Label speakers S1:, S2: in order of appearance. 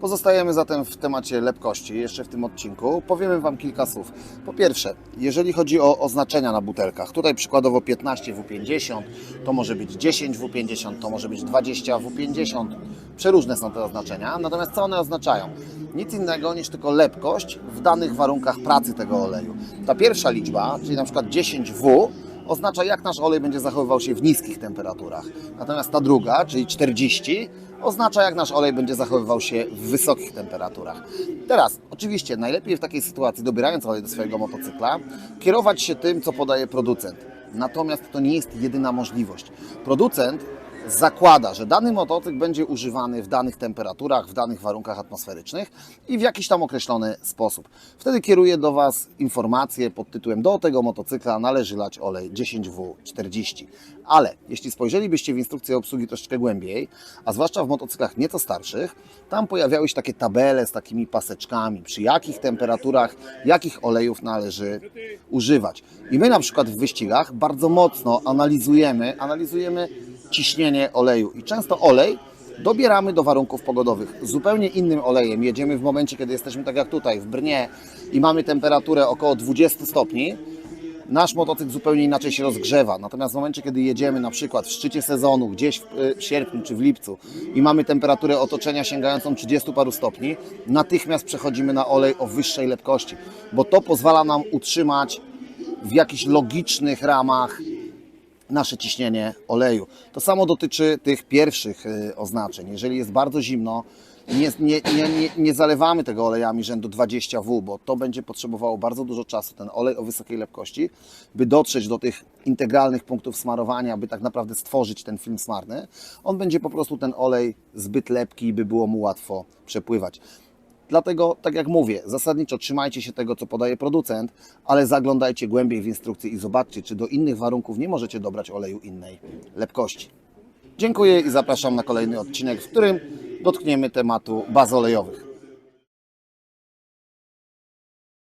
S1: Pozostajemy zatem w temacie lepkości jeszcze w tym odcinku. Powiemy Wam kilka słów. Po pierwsze, jeżeli chodzi o oznaczenia na butelkach, tutaj przykładowo 15 W50, to może być 10 W50, to może być 20 W50. Przeróżne są te oznaczenia, natomiast co one oznaczają? Nic innego niż tylko lepkość w danych warunkach pracy tego oleju. Ta pierwsza liczba, czyli na przykład 10W, oznacza jak nasz olej będzie zachowywał się w niskich temperaturach. Natomiast ta druga, czyli 40, oznacza jak nasz olej będzie zachowywał się w wysokich temperaturach. Teraz, oczywiście, najlepiej w takiej sytuacji, dobierając olej do swojego motocykla, kierować się tym, co podaje producent. Natomiast to nie jest jedyna możliwość. Producent zakłada, że dany motocykl będzie używany w danych temperaturach, w danych warunkach atmosferycznych i w jakiś tam określony sposób. Wtedy kieruje do Was informację pod tytułem do tego motocykla należy lać olej 10W40. Ale jeśli spojrzelibyście w instrukcję obsługi troszeczkę głębiej, a zwłaszcza w motocyklach nieco starszych, tam pojawiały się takie tabele z takimi paseczkami, przy jakich temperaturach, jakich olejów należy używać. I my na przykład w wyścigach bardzo mocno analizujemy, analizujemy ciśnienie oleju i często olej dobieramy do warunków pogodowych. Zupełnie innym olejem jedziemy w momencie, kiedy jesteśmy tak jak tutaj w Brnie i mamy temperaturę około 20 stopni. Nasz motocykl zupełnie inaczej się rozgrzewa. Natomiast w momencie, kiedy jedziemy na przykład w szczycie sezonu, gdzieś w, y, sierpniu czy w lipcu i mamy temperaturę otoczenia sięgającą 30 paru stopni, natychmiast przechodzimy na olej o wyższej lepkości, bo to pozwala nam utrzymać w jakichś logicznych ramach nasze ciśnienie oleju. To samo dotyczy tych pierwszych y, oznaczeń. Jeżeli jest bardzo zimno, nie, nie, nie, nie, zalewamy tego olejami rzędu 20W, bo to będzie potrzebowało bardzo dużo czasu, ten olej o wysokiej lepkości, by dotrzeć do tych integralnych punktów smarowania, by tak naprawdę stworzyć ten film smarny. On będzie po prostu ten olej zbyt lepki, by było mu łatwo przepływać. Dlatego, tak jak mówię, zasadniczo trzymajcie się tego, co podaje producent, ale zaglądajcie głębiej w instrukcję i zobaczcie, czy do innych warunków nie możecie dobrać oleju innej lepkości. Dziękuję i zapraszam na kolejny odcinek, w którym dotkniemy tematu baz olejowych.